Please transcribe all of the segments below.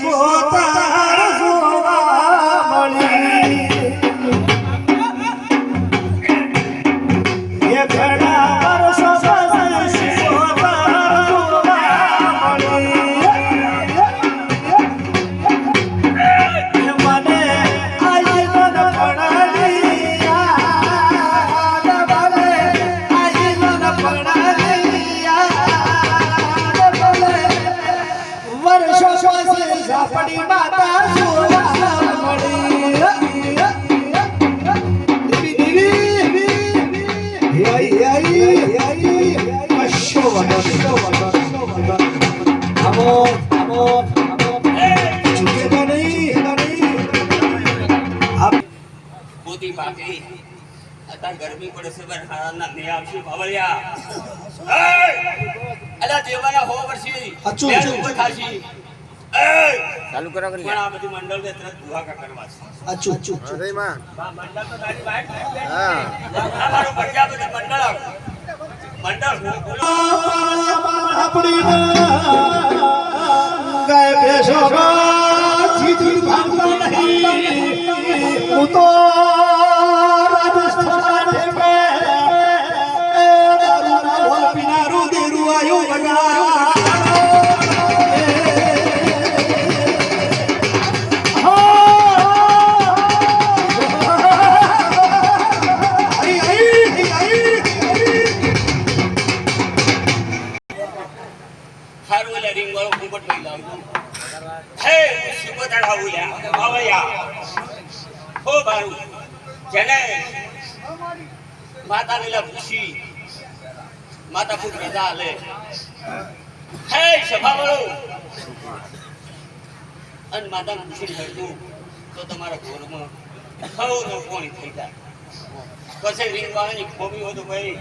પછી પોતી પાકી અત્યારે ગરમી પડે છે બરસાતના ને આવશે બાવળિયા અલા દેવાના હો વર્ષી. અચૂક. ઊભો થાશી. ચાલુ કરો કે આ બધી મંડળ ને તરત દુહાકા કરવા છે અચુ અચુ હૃદયમાં માં. મંડળ તો તારી વાત હા. અમારો પડ્યા પ્રજાપતિ મંડળ મંડળ આપણી ગાય ભેંસો જીજી ભાગતા નહીં. હું તો વાળો ઘૂંઘટ લઈ લાવજો હે, મુસીબત ખાવું લ્યા. બાવળિયા હો. બારું જેને માતા લીલા ભૂસી, માતા ફૂટ રજા લે. હે સભા વાળો. અને માતા ભૂસી હરતું તો તમારા ઘોરમાં ખવનો કોણી થઈ જાય. પછી રિંગ વાળાની ખોમી હોય તો ભાઈ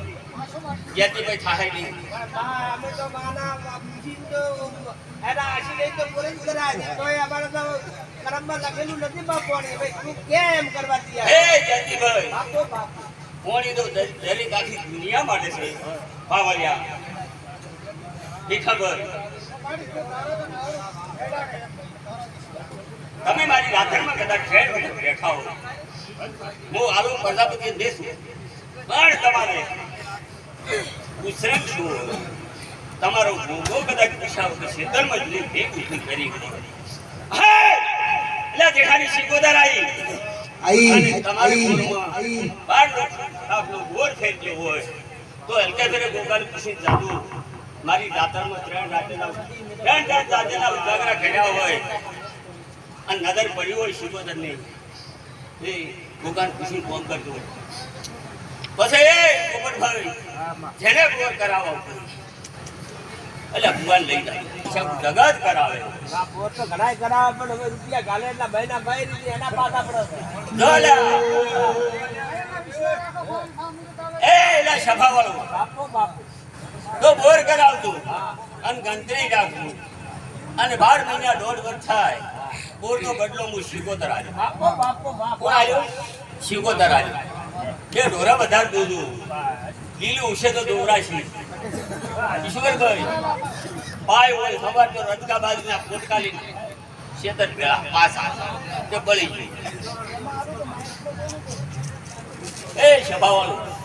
યાદી ભાઈ થાય નહીં અમે તો માના બીજી તો એના આશી લઈ તો બોલે જ કરાય તો અમારે તો કરમમાં લખેલું નથી બાપોને ભાઈ તું કેમ કરવા હે તૈયાર જયંતિભાઈ બાપો બાપો કોણી તો દ- દરેક આખી દુનિયા માટે છે. પાવરિયા એ ખબર? તમે મારી રાધરમાં કદાચ ખેડ બેઠા હો હું આલો પ્રજાપતિ દેશું પણ તમારે. ઉછરેક છું. તમારો ભોગો કદાચ દિશા વખત ધર્મ જ લે ભેગ કરી હે! એટલે જેઠાની શિકોદર આવી આઈ અને તમારે આઈ બાર આપણો ગોળ થઈ ગયો હોય તો હલકે ફેરે ગોગાલ પૂછી જાદુ. મારી દાતરમાં ત્રણ રાતેના ત્રણ ત્રણ રાતેના ઉજાગરા કર્યા હોય. અને નજર પડી હોય શિકોદર નહીં એ ગોગાલ પૂછી ફોન કરજો પછી એ પોપટભાઈ જેને કરાવો. એટલે ભગવાન લઈ જાય. જગત કરાવે તો ઘણા કરાવે. પણ હવે રૂપિયા ગાલે એટલા ભાઈ રીતે એના પાછા પડે એ એલા સભા વાળો બાપો બાપો તો બોર કરાવતું. અને ગંતરી રાખતું અને બાર મહિના દોઢ વર્ષ થાય. બોરનો બદલો હું શીખો તરાજો બાપો બાપો બાપો. આવ્યો શીગોતર આવ્યો. બે ઢોરા વધારે દૂધું લીલું ઉશે તો દોરાશી ઈશ્વરભાઈ પાય હોય ખબર તો રદકા બાજુના પોટકાલી શેતર પેલા પાસા તે બળી ગઈ એ સભાવાળું